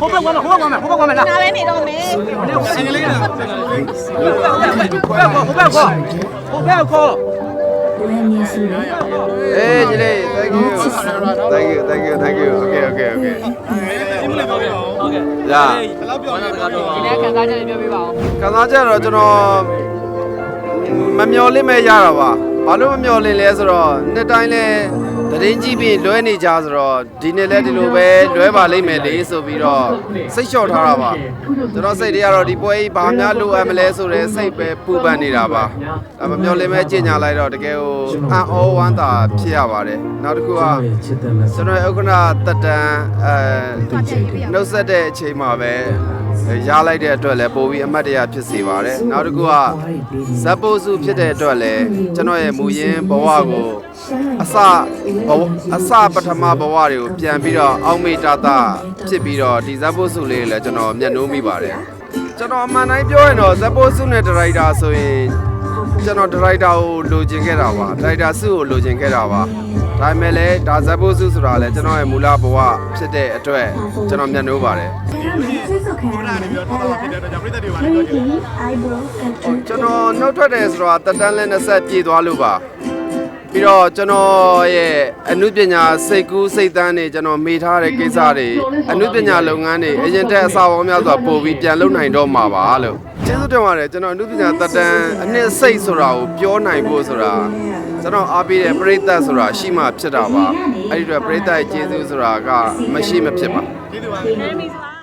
ဟိုဘက်ကွာမယ်ဟိုဘက်ကွာမယ်ဟိုဘက်ကွာမယ်လားနားပဲနေတော့မယ်အင်္ဂလိပ်ကဟိုဘက်ကွာဟိုဘက်ကွာဟိုဘက်ကွာအေးညီလေး thank you thank you thank you thank you okay okay okay ညာဒီနေ့ခံစားချက်တွေပြောပြပါဦးခံစားချက်တော့ကျွန်တော်မမျော်လင့်မဲ့ရတာပါဘာလို့မမျော်လင့်လဲဆိုတော့နှစ်တိုင်းလဲ တရင်ကြည့်ပြီးလွဲနေကြဆိုတော့ဒီနေ့လဲဒီလိုပဲလွဲပါလိမ့်မယ်လေဆိုပြီးတော့စိတ်လျှော့ထားတာပါကျွန်တော်စိတ်တွေကတော့ဒီပွဲကြီးဘာများလိုအပ်မလဲဆိုတဲ့စိတ်ပဲပူပန်နေတာပါဒါမမျော်လင့်မဲ့ကြင်ညာလိုက်တော့တကယ်ကိုအံ့ဩဝမ်းသာဖြစ်ရပါတယ်နောက်တစ်ခုကကျွန်တော်ရဲ့ဥက္ကဋတက်တန်းအဲနှုတ်ဆက်တဲ့အချိန်မှာပဲ ရလိုက်တဲ့အတွက်လည်းပိုပြီးအမှတ်တရဖြစ်စေပါတယ်နောက်တစ်ခုကဇက်ပိုးစုဖြစ်တဲ့အတွက်လည်းကျွန်တော်ရဲ့မူရင်းဘဝကိုအစဘဝအစပထမဘဝတွေကိုပြန်ပြီးတော့အောက်မေ့တာတာဖြစ်ပြီးတော့ဒီဇက်ပိုးစုလေးကိုလည်းကျွန်တော်မျက်နှိုးမိပါတယ်ကျွန်တော်အမှန်တိုင်းပြောရင်တော့ဇက်ပိုးစုနဲ့ဒရိုက်တာဆိုရင် ကျွန်တော်ဒရိုက်တာကိုလိုချင်ခဲ့တာပါဒရိုက်တာစုကိုလိုချင်ခဲ့တာပါဒါပေမဲ့လည်းဒါဇက်ဖို့စုဆိုတာလည်းကျွန်တော်ရဲ့မူလဘဝဖြစ်တဲ့အတွက်ကျွန်တော်မျက်နှိုးပါတယ်ကျေးဇူးခံရတယ်ပြီးတော့တော်တော်ဖြစ်တဲ့အတွက်ကြောင့်ပြည်သက်တွေပါလည်းပြောချင်တယ် eyebrow tattoo ကျွန်တော်နှုတ်ထွက်တယ်ဆိုတော့တက်တန်းလဲ20ပြည့်သွားလို့ပါ ပြီးတော့ကျွန်တော်ရဲ့အနုပညာစိတ်ကူးစိတ်တန်းတွေကျွန်တော်မေ့ထားတဲ့ကိစ္စတွေအနုပညာလုပ်ငန်းတွေအရင်တက်အစာပေါင်းများစွာပို့ပြီးပြန်လုပ်နိုင်တော့မှာပါလို့ကျေးဇူးတင်ပါတယ်ကျွန်တော်အနုပညာတက်တန်းအနှစ်စိတ်ဆိုတာကိုပြောနိုင်ဖို့ဆိုတာကျွန်တော်အားပေးတဲ့ပရိသတ်ဆိုတာရှိမှဖြစ်တာပါအဲ့ဒီတော့ပရိသတ်ရဲ့ကျေးဇူးဆိုတာကမရှိမဖြစ်ပါကျေးဇူးပါနမ်းမီစပါ